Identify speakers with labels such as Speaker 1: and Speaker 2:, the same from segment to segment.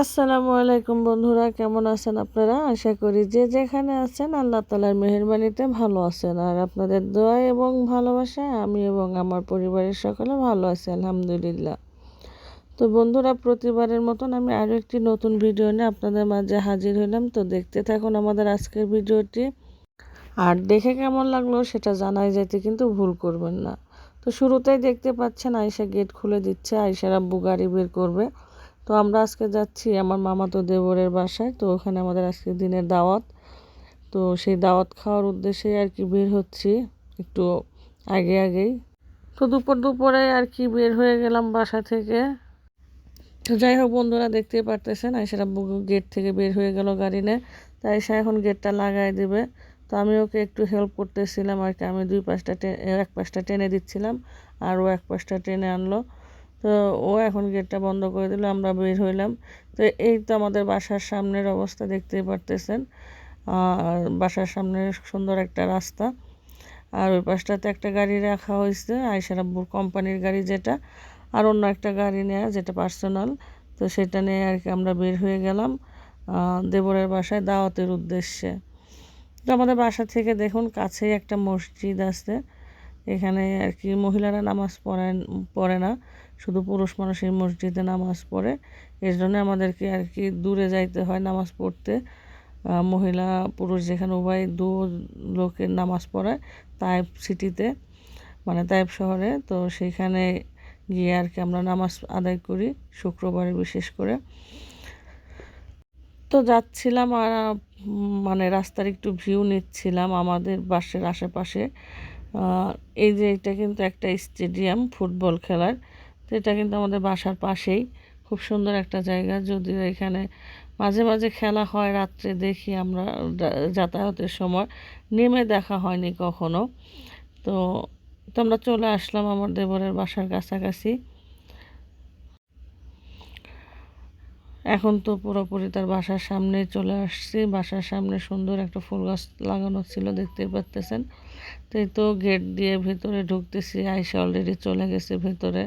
Speaker 1: আসসালামু আলাইকুম বন্ধুরা, কেমন আছেন আপনারা? আশা করি যে যেখানে আছেন আল্লাহ তালার মেহরবানিতে ভালো আছেন। আর আপনাদের দোয়া এবং ভালোবাসায় আমি এবং আমার পরিবারের সকলে ভালো আছি, আলহামদুলিল্লাহ। তো বন্ধুরা, প্রতিবারের মতন আমি আরও একটি নতুন ভিডিও নিয়ে আপনাদের মাঝে হাজির হলাম। তো দেখতে থাকুন আমাদের আজকের ভিডিওটি। আর দেখে কেমন লাগল সেটা জানাই যেতে কিন্তু ভুল করবেন না। তো শুরুতেই দেখতে পাচ্ছেন আয়সা গেট খুলে দিচ্ছে। আয়সার আব্বু গাড়ি বের করবে। তো আমরা আজকে যাচ্ছি আমার মামা তো দেবরের বাসায়, তো ওখানে আমাদের আজকে দিনের দাওয়াত। তো সেই দাওয়াত খাওয়ার উদ্দেশ্যে আর কি বের হচ্ছি, একটু আগে আগেই। তো দুপুর দুপুরে আর কি বের হয়ে গেলাম বাসা থেকে। তো যাই হোক বন্ধুরা, দেখতেই পারতেছেন আয়সারা গেট থেকে বের হয়ে গেল গাড়ি নিয়ে। তাই সে এখন গেটটা লাগাই দেবে। তো আমি ওকে একটু হেল্প করতেছিলাম আর কি, আমি দুই পাশটা এক পাশটা টেনে দিচ্ছিলাম, আর ও এক পাশটা টেনে আনলো। তো ও এখন গেটটা বন্ধ করে দিল, আমরা বের হইলাম। তো এই তো আমাদের বাসার সামনের অবস্থা, দেখতেই পারতেছেন। আর বাসার সামনে সুন্দর একটা রাস্তা। আর ওই পাশটাতে একটা গাড়ি রাখা হয়েছে আয়সার আব্বুর কোম্পানির গাড়ি যেটা। আর অন্য একটা গাড়ি নেয়া, যেটা পার্সোনাল। তো সেটা নিয়ে আর কি আমরা বের হয়ে গেলাম দেবরের বাসায় দাওয়াতের উদ্দেশ্যে। তো আমাদের বাসা থেকে দেখুন, কাছেই একটা মসজিদ আছে। এখানে আর কি মহিলারা নামাজ পড়েন, পড়ে না। শুধু পুরুষ মানুষ এই মসজিদে নামাজ পড়ে। এর জন্য আমাদেরকে আর কি দূরে যাইতে হয় নামাজ পড়তে। মহিলা, পুরুষ যেখানে উভয় দু লোকের নামাজ পড়ায় তাইপ সিটিতে মানে তাইপ শহরে। তো সেইখানে গিয়ে আর কি আমরা নামাজ আদায় করি শুক্রবারে বিশেষ করে। তো যাচ্ছিলাম আর মানে রাস্তার একটু ভিউ নিচ্ছিলাম আমাদের বাসের আশেপাশে। এই যে এটা কিন্তু একটা স্টেডিয়াম, ফুটবল খেলার। তো এটা কিন্তু আমাদের বাসার পাশেই। খুব সুন্দর একটা জায়গা। যদিও এখানে মাঝে মাঝে খেলা হয়, রাত্রে দেখি আমরা যাতায়াতের সময়। নেমে দেখা হয়নি কখনো। তো তো আমরা চলে আসলাম আমার দেবরের বাসার কাছাকাছি। এখন তো পুরোপুরি তার বাসার সামনে চলে আসছি। বাসার সামনে সুন্দর একটা ফুল গাছ লাগানো ছিল দেখতে পাচ্তেছেন তো এই তো গেট দিয়ে ভেতরে ঢুকতেছি। আইসা অলরেডি চলে গেছে ভেতরে।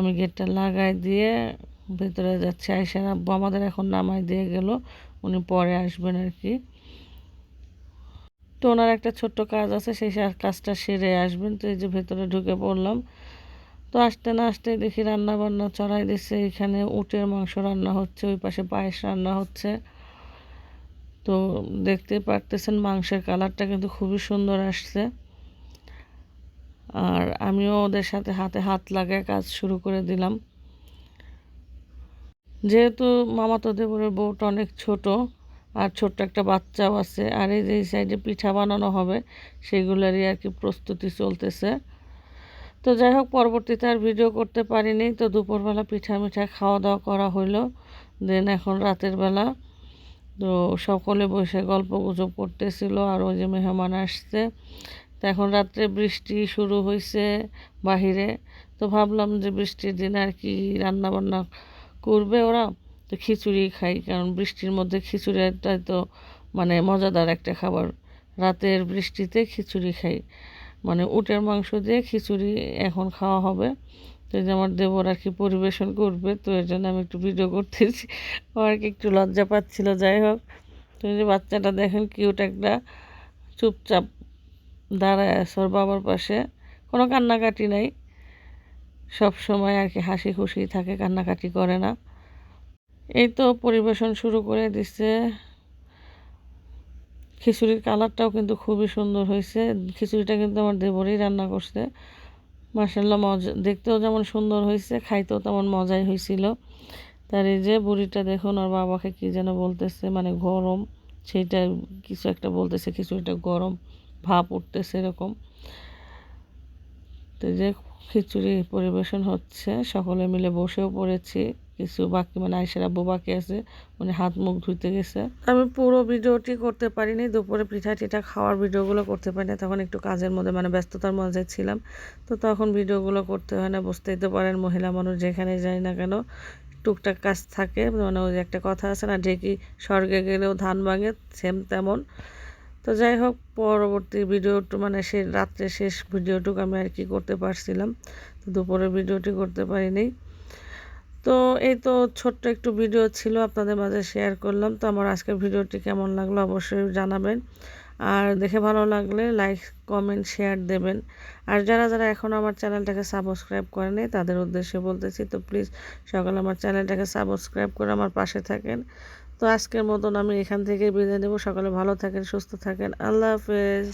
Speaker 1: আমি গেটটা লাগাই দিয়ে ভেতরে যাচ্ছি। আইসার আব্বু আমাদের এখন নামাই দিয়ে গেল, উনি পরে আসবেন আর কি। তো ওনার একটা ছোট্ট কাজ আছে, সেই কাজটা সেরে আসবেন। তো এই যে ভেতরে ঢুকে পড়লাম। তো আসতে না আসতে দেখি রান্না বান্না চড়াই দিচ্ছে এখানে উটের মাংস রান্না হচ্ছে, ওই পাশে পায়েস রান্না হচ্ছে। তো দেখতে পারতেছেন মাংসের কালারটা কিন্তু খুবই সুন্দর আসছে। আর আমিও ওদের সাথে হাতে হাত লাগায় কাজ শুরু করে দিলাম। যেহেতু মামাতো দেবরের বউটা অনেক ছোট, আর ছোট্ট একটা বাচ্চাও আছে, আর এই যে সাইডে পিঠা বানানো হবে, সেগুলোরই আর কি প্রস্তুতি চলতেছে। তো যাই হোক, পরবর্তীতে আর ভিডিও করতে পারিনি, তো দুপুরবেলা পিঠা মিঠা খাওয়া দাওয়া করা হইল। দেন এখন রাতের বেলা। তো সকলে বসে গল্প গুজব করতেছিল, আর ওই যে মেহমান আসছে তো এখন রাত্রে বৃষ্টি শুরু হয়েছে বাহিরে। তো ভাবলাম যে বৃষ্টির দিনে আর কি রান্না বান্না করবে ওরা। তো খিচুড়ি খাই, কারণ বৃষ্টির মধ্যে খিচুড়িটাই তো মানে মজাদার একটা খাবার। রাতের বৃষ্টিতে খিচুড়ি খাই। মানে উটের মাংস দিয়ে খিচুড়ি এখন খাওয়া হবে। তো যে আমার দেবর আর কি পরিবেশন করবে, তো এর জন্য আমি একটু ভিডিও করতেছি। আর কি একটু লজ্জা পাচ্ছিল, যাই হোক। তো যে বাচ্চাটা দেখেন কিউট একটা চুপচাপ দাঁড়ায় আছে ওর বাবার পাশে। কোনো কান্নাকাটি নাই। সব সময় আর কি হাসি খুশি থাকে, কান্নাকাটি করে না। এই তো পরিবেশন শুরু করে দিচ্ছে খিচুড়ির কালারটাও কিন্তু খুবই সুন্দর হয়েছে। খিচুড়িটা কিন্তু আমার দেবরেই রান্না করছে। মার্শাল্লাহ মজা, দেখতেও যেমন সুন্দর হয়েছে, খাইতেও তেমন মজাই হয়েছিল। তার এই যে বুড়িটা দেখুন, ওর বাবাকে কি যেন বলতেছে মানে গরম। সেইটা কিছু একটা বলতেছে, খিচুড়িটা গরম। ভাপ উঠতেছে এরকম। তো যে খিচুড়ি পরিবেশন হচ্ছে, সকলে মিলে বসেও পড়েছি। কিছু বাকি মানে আইসের আব্বু বাকি আছে মানে হাত মুখ ধুইতে গেছে। আমি পুরো ভিডিওটি করতে পারিনি, দুপুরে পিঠা টিঠা খাওয়ার ভিডিওগুলো করতে পারিনি, তখন একটু কাজের মধ্যে মানে ব্যস্ততার মধ্যে ছিলাম। তো তখন ভিডিওগুলো করতে হয় না, বুঝতেই তো পারেন, মহিলা মানুষ যেখানে যাই না কেন, টুকটাক কাজ থাকে মানে ওই একটা কথা আছে না ঢেকি স্বর্গে গেলেও ধান ভাঙে সেম তেমন। তো যাই হোক, পরবর্তী ভিডিওটু মানে সে রাত্রে শেষ ভিডিওটুকু আমি আর কি করতে পারছিলাম। তো দুপুরের ভিডিওটি করতে পারিনি। তো এই তো ছোট্ট একটু ভিডিও ছিল, আপনাদের মাঝে শেয়ার করলাম। তো আমার আজকের ভিডিওটি কেমন লাগল অবশ্যই জানাবেন। আর দেখে ভালো লাগলে লাইক, কমেন্ট, শেয়ার দেবেন। আর যারা যারা এখন আমার চ্যানেলটাকে সাবস্ক্রাইব করেনি তাদের উদ্দেশ্যে বলতেছি, তো প্লিজ সকালে আমার চ্যানেলটাকে সাবস্ক্রাইব করে আমার পাশে থাকেন। তো আজকের মতন আমি এখান থেকে বিদায় নেব। সকালে ভালো থাকেন, সুস্থ থাকেন। আল্লাহ হাফেজ।